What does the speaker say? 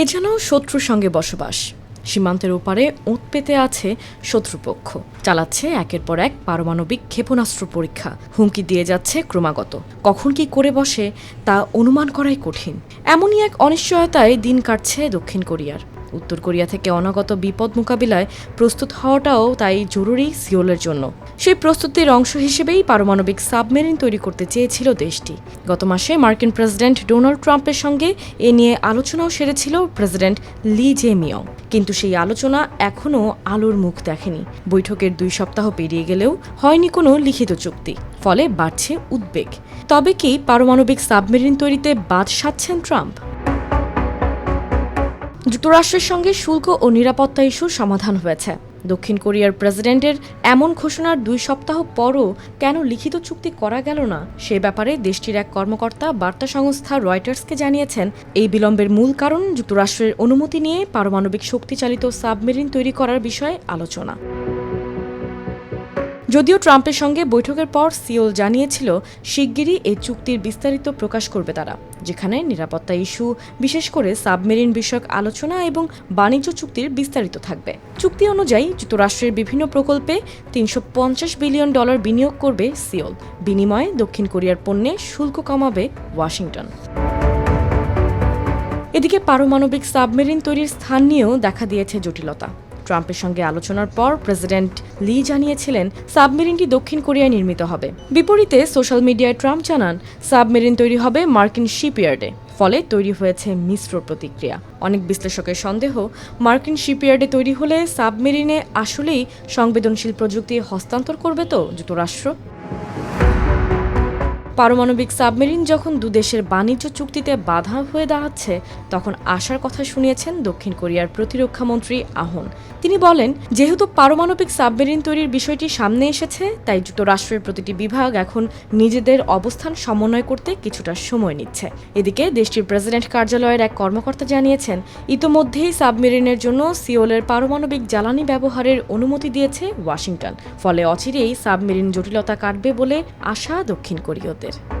এ যেন শত্রুর সঙ্গে বসবাস। সীমান্তের ওপারে ওঁত পেতে আছে শত্রুপক্ষ। চালাচ্ছে একের পর এক পারমাণবিক ক্ষেপণাস্ত্র পরীক্ষা। হুমকি দিয়ে যাচ্ছে ক্রমাগত। কখন কি করে বসে তা অনুমান করাই কঠিন। এমনই এক অনিশ্চয়তায় দিন কাটছে দক্ষিণ কোরিয়ার। উত্তর কোরিয়া থেকে অনাগত বিপদ মোকাবিলায় প্রস্তুত হওয়াটাও তাই জরুরি সিওলের জন্য। সেই প্রস্তুতির অংশ হিসেবেই পারমাণবিক সাবমেরিন তৈরি করতে চেয়েছিল দেশটি। গত মাসে মার্কিন প্রেসিডেন্ট ডোনাল্ড ট্রাম্পের সঙ্গে এ নিয়ে আলোচনাও সেরেছিল প্রেসিডেন্ট লি জে মিয়ং কিন্তু সেই আলোচনা এখনও আলোর মুখ দেখেনি। বৈঠকের দুই সপ্তাহ পেরিয়ে গেলেও হয়নি কোনো লিখিত চুক্তি, ফলে বাড়ছে উদ্বেগ। তবে কি পারমাণবিক সাবমেরিন তৈরিতে বাদ সাধছেন ট্রাম্প? যুক্তরাষ্ট্রের সঙ্গে শুল্ক ও নিরাপত্তা ইস্যুর সমাধান হয়েছে। দক্ষিণ কোরিয়ার প্রেসিডেন্টের এমন ঘোষণার দুই সপ্তাহ পরও কেন লিখিত চুক্তি করা গেল না, সে ব্যাপারে দেশটির এক কর্মকর্তা বার্তা সংস্থা রয়টার্সকে জানিয়েছেন। এই বিলম্বের মূল কারণ যুক্তরাষ্ট্রের অনুমতি নিয়ে পারমাণবিক শক্তিচালিত সাবমেরিন তৈরি করার বিষয়ে আলোচনা। যদিও ট্রাম্পের সঙ্গে বৈঠকের পর সিওল জানিয়েছিল, শিগগিরই এই চুক্তির বিস্তারিত প্রকাশ করবে তারা, যেখানে নিরাপত্তা ইস্যু, বিশেষ করে সাবমেরিন বিষয়ক আলোচনা এবং বাণিজ্য চুক্তির বিস্তারিত থাকবে। চুক্তি অনুযায়ী যুক্তরাষ্ট্রের বিভিন্ন প্রকল্পে তিনশো পঞ্চাশ বিলিয়ন ডলার বিনিয়োগ করবে সিওল। বিনিময়ে দক্ষিণ কোরিয়ার পণ্যে শুল্ক কমাবে ওয়াশিংটন। এদিকে পারমাণবিক সাবমেরিন তৈরির স্থান নিয়েও দেখা দিয়েছে জটিলতা। ট্রাম্পের সঙ্গে আলোচনার পর প্রেসিডেন্ট লি জানিয়েছিলেন, সাবমেরিনটি দক্ষিণ কোরিয়ায় নির্মিত হবে। বিপরীতে সোশ্যাল মিডিয়ায় ট্রাম্প জানান, সাবমেরিন তৈরি হবে মার্কিন শিপইয়ার্ডে, ফলে তৈরি হয়েছে মিশ্র প্রতিক্রিয়া। অনেক বিশ্লেষকের সন্দেহ, মার্কিন শিপইয়ার্ডে তৈরি হলে সাবমেরিনে আসলেই সংবেদনশীল প্রযুক্তি হস্তান্তর করবে তো যুক্তরাষ্ট্র। পারমাণবিক সাবমেরিন যখন দুদেশের বাণিজ্য চুক্তিতে বাধা হয়ে দাঁড়াচ্ছে, তখন আশার কথা শুনিয়েছেন দক্ষিণ কোরিয়ার প্রতিরক্ষা মন্ত্রী আহন। তিনি বলেন, যেহেতু পারমাণবিক সাবমেরিন তৈরির বিষয়টি সামনে এসেছে, তাই যুক্তরাষ্ট্রের প্রতিটি বিভাগ এখন নিজেদের অবস্থান সমন্বয় করতে কিছুটা সময় নিচ্ছে। এদিকে দেশটির প্রেসিডেন্ট কার্যালয়ের এক কর্মকর্তা জানিয়েছেন, ইতোমধ্যেই সাবমেরিনের জন্য সিওলের পারমাণবিক জ্বালানি ব্যবহারের অনুমতি দিয়েছে ওয়াশিংটন। ফলে অচিরেই সাবমেরিন জটিলতা কাটবে বলে আশা দক্ষিণ It.